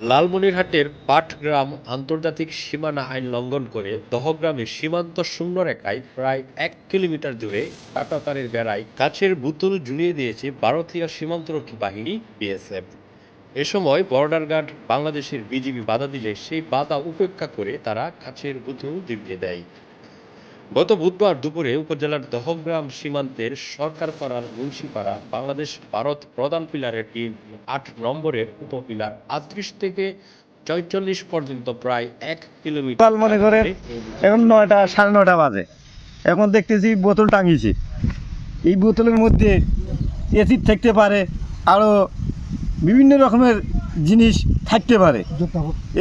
লালমনিরহাটের পাটগ্রাম আন্তর্জাতিক সীমানা আইন লঙ্ঘন করে দহগ্রামের সীমান্ত শূন্যরেখায় প্রায় এক কিলোমিটার দূরে কাঁটাতারের বেড়ায় কাছের বোতল ঝুলিয়ে দিয়েছে ভারতীয় সীমান্তরক্ষী বাহিনী, বিএসএফ। এ সময় বর্ডার গার্ড বাংলাদেশের বিজিবি বাধা দিলে সেই বাধা উপেক্ষা করে তারা কাছের বোতল ঝুলিয়ে দেয়। গত বুধবার দুপুরে উপজেলার দহগ্রাম সীমান্তের সরকারপাড়ার মুন্সিপাড়া বাংলাদেশ ভারত প্রধান পিলারের তিন আট নম্বরের উপপিলার আটত্রিশ থেকে চৌচল্লিশ পর্যন্ত প্রায় এক কিলোমিটার মনে করেন এখন নয়টা সাড়ে নয়টা বাজে। এখন দেখতেছি বোতল টাঙিয়েছি। এই বোতলের মধ্যে এসিড থাকতে পারে আরও বিভিন্ন রকমের জিনিস থাকতে পারে।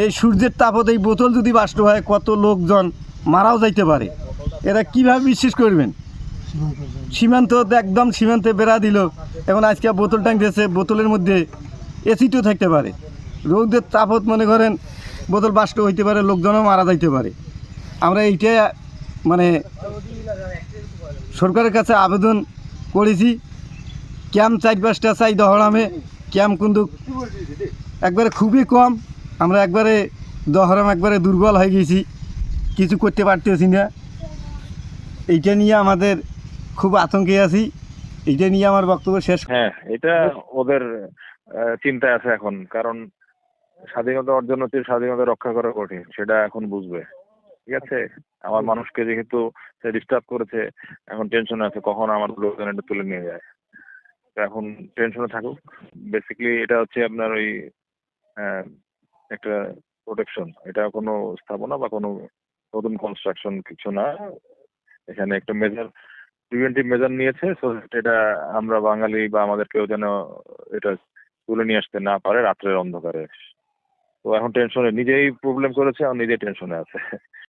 এই সূর্যের তাপত এই বোতল যদি বাষ্ট হয় কত লোকজন মারাও যাইতে পারে। এরা কীভাবে বিশ্বাস করবেন? সীমান্ত একদম সীমান্তে বেড়া দিল। এখন আজকে বোতল ট্যাঙ্ক দিয়েছে, বোতলের মধ্যে এসিডও থাকতে পারে। রৌদের তাপত মনে করেন বোতল বাষ্ট হইতে পারে, লোকজনও মারা যাইতে পারে। আমরা এইটা মানে সরকারের কাছে আবেদন করেছি। ক্যাম্প চার পাঁচটা চাই দহরামে, ক্যাম্প কিন্তু একবারে খুবই কম। আমরা একবারে দহরাম একবারে দুর্বল হয়ে গেছি। কিছু করতে পারতেছি না। এইটা নিয়ে আমাদের খুব আতঙ্কে আছি। এইটা নিয়ে আমার বক্তব্য শেষ। হ্যাঁ এটা ওদের আহ, চিন্তায় আছে এখন। কারণ স্বাধীনতা অর্জন হচ্ছে স্বাধীনতা রক্ষা করা কঠিন সেটা এখন বুঝবে। ঠিক আছে? আমার মানুষকে যেহেতু ডিস্টার্ব করেছে এখন টেনশনে আছে কখন আমার লোকজন এটা তুলে নিয়ে যায়। এখন টেনশনে থাকুক। বেসিক্যালি এটা হচ্ছে আপনার ওই একটা প্রোটেকশন এটা কোনো স্থাপনা বা কোনো নতুন কনস্ট্রাকশন কিছু না। এখানে একটা মেজার প্রিভেন্টিভ মেজার নিয়েছে সো এটা আমরা বাঙালি বা আমাদের কেউ যেন এটা তুলে নিয়ে আসতে না পারে, রাত্রের অন্ধকারে। তো এখন টেনশনে নিজেই প্রবলেম করেছে আর নিজেই টেনশনে আছে।